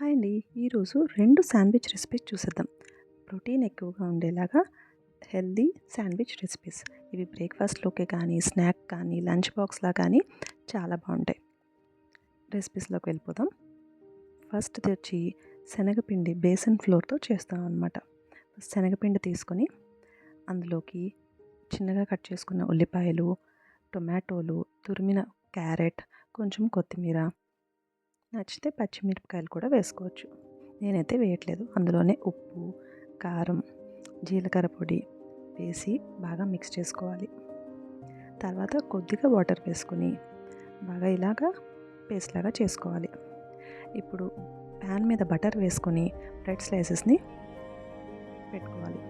Hi అండి. ఈరోజు రెండు శాండ్విచ్ రెసిపీస్ చూసేద్దాం. ప్రోటీన్ ఎక్కువగా ఉండేలాగా హెల్దీ శాండ్విచ్ రెసిపీస్. ఇవి బ్రేక్ఫాస్ట్లోకి కానీ స్నాక్ కానీ లంచ్ బాక్స్లా కానీ చాలా బాగుంటాయి. రెసిపీస్లోకి వెళ్ళిపోదాం. ఫస్ట్ వచ్చి శనగపిండి బేసన్ ఫ్లోర్తో చేస్తాం అనమాట శనగపిండి తీసుకొని అందులోకి చిన్నగా కట్ చేసుకున్న ఉల్లిపాయలు టొమాటోలు తురిమిన క్యారెట్ కొంచెం కొత్తిమీర నచ్చితే పచ్చిమిరపకాయలు కూడా వేసుకోవచ్చు. నేనైతే వేయట్లేదు. అందులోనే ఉప్పు కారం జీలకర్ర పొడి వేసి బాగా మిక్స్ చేసుకోవాలి. తర్వాత కొద్దిగా వాటర్ వేసుకొని బాగా ఇలాగా పేస్ట్ లాగా చేసుకోవాలి. ఇప్పుడు ప్యాన్ మీద బటర్ వేసుకొని బ్రెడ్ స్లైసెస్ని పెట్టుకోవాలి.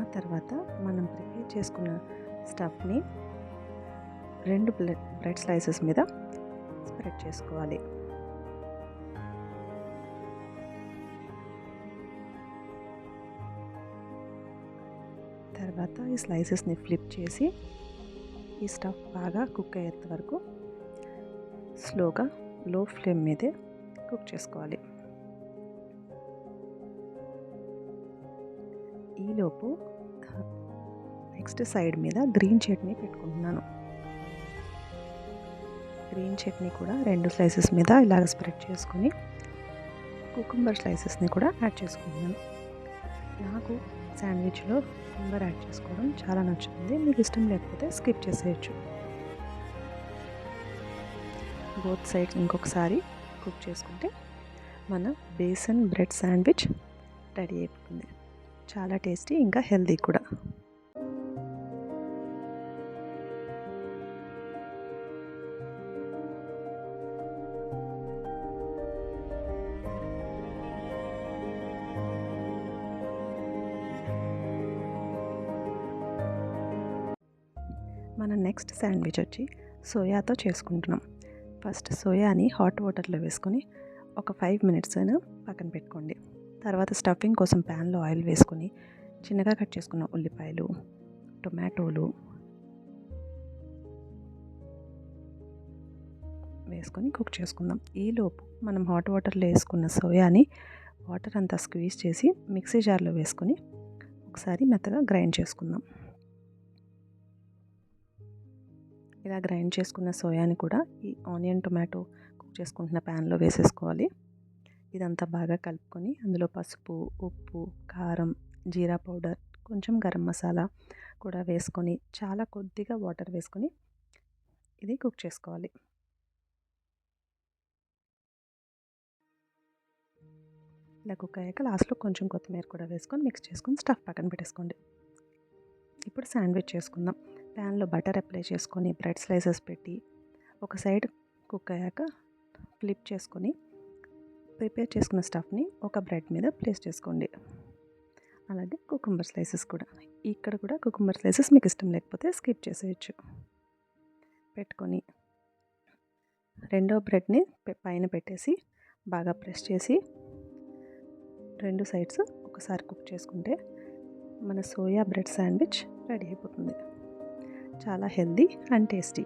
ఆ తర్వాత మనం ప్రిపేర్ చేసుకున్న స్టఫ్ని రెండు బ్రెడ్ స్లైసెస్ మీద స్ప్రెడ్ చేసుకోవాలి. తర్వాత ఈ స్లైసెస్ని ఫ్లిప్ చేసి ఈ స్టఫ్ బాగా కుక్ అయ్యేంత వరకు స్లోగా లో ఫ్లేమ్ మీదే కుక్ చేసుకోవాలి. ఈలోపు నెక్స్ట్ సైడ్ మీద గ్రీన్ చట్నీ పెట్టుకుంటున్నాను. గ్రీన్ చట్నీ కూడా రెండు స్లైసెస్ మీద ఇలాగ స్ప్రెడ్ చేసుకొని కుకుంబర్ స్లైసెస్ని కూడా యాడ్ చేసుకున్నాను నాకు శాండ్విచ్లో కుకుంబర్ యాడ్ చేసుకోవడం చాలా నచ్చుతుంది. మీకు ఇష్టం లేకపోతే స్కిప్ చేసేయచ్చు. బోత్ సైడ్స్ ఇంకొకసారి కుక్ చేసుకుంటే మన బేసన్ బ్రెడ్ శాండ్విచ్ రెడీ అయిపోతుంది. చాలా టేస్టీ ఇంకా హెల్తీ కూడా. మన నెక్స్ట్ శాండ్విచ్ వచ్చి సోయాతో చేసుకుంటున్నాం. ఫస్ట్ సోయాని హాట్ వాటర్లో వేసుకొని ఒక ఫైవ్ మినిట్స్ అయినా పక్కన పెట్టుకోండి. తర్వాత స్టఫింగ్ కోసం ప్యాన్లో ఆయిల్ వేసుకొని చిన్నగా కట్ చేసుకున్న ఉల్లిపాయలు టొమాటోలు వేసుకొని కుక్ చేసుకుందాం. ఈలోపు మనం హాట్ వాటర్లో వేసుకున్న సోయాని వాటర్ అంతా స్క్వీజ్ చేసి మిక్సీ జార్లో వేసుకొని ఒకసారి మెత్తగా గ్రైండ్ చేసుకుందాం. ఇలా గ్రైండ్ చేసుకున్న సోయాని కూడా ఈ ఆనియన్ టొమాటో కుక్ చేసుకుంటున్న ప్యాన్లో వేసేసుకోవాలి. ఇదంతా బాగా కలుపుకొని అందులో పసుపు ఉప్పు కారం జీరా పౌడర్ కొంచెం గరం మసాలా కూడా వేసుకొని చాలా కొద్దిగా వాటర్ వేసుకొని ఇది కుక్ చేసుకోవాలి. ఇలా కుక్ అయ్యాక లాస్ట్లో కొంచెం కొత్తిమీర కూడా వేసుకొని మిక్స్ చేసుకొని స్టఫ్ పక్కన పెట్టేసుకోండి. ఇప్పుడు శాండ్విచ్ చేసుకుందాం. ప్యాన్లో బటర్ అప్లై చేసుకొని బ్రెడ్ స్లైసెస్ పెట్టి ఒక సైడ్ కుక్ అయ్యాక ఫ్లిప్ చేసుకొని ప్రిపేర్ చేసుకున్న స్టఫ్ని ఒక బ్రెడ్ మీద ప్లేస్ చేసుకోండి. అలాగే కుకుంబర్ స్లైసెస్ కూడా. ఇక్కడ కూడా కుకుంబర్ స్లైసెస్ మీకు ఇష్టం లేకపోతే స్కిప్ చేసేయచ్చు. పెట్టుకొని రెండో బ్రెడ్ని పైన పెట్టేసి బాగా ప్రెస్ చేసి రెండు సైడ్స్ ఒకసారి కుక్ చేసుకుంటే మన సోయా బ్రెడ్ శాండ్విచ్ రెడీ అయిపోతుంది. చాలా హెల్దీ అండ్ టేస్టీ.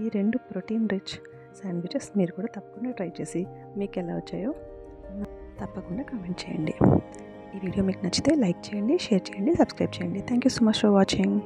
ఈ రెండు ప్రోటీన్ రిచ్ శాండ్విచెస్ మీరు కూడా తప్పకుండా ట్రై చేసి మీకు ఎలా వచ్చాయో తప్పకుండా కామెంట్ చేయండి. ఈ వీడియో మీకు నచ్చితే లైక్ చేయండి షేర్ చేయండి సబ్స్క్రైబ్ చేయండి. Thank you so much for watching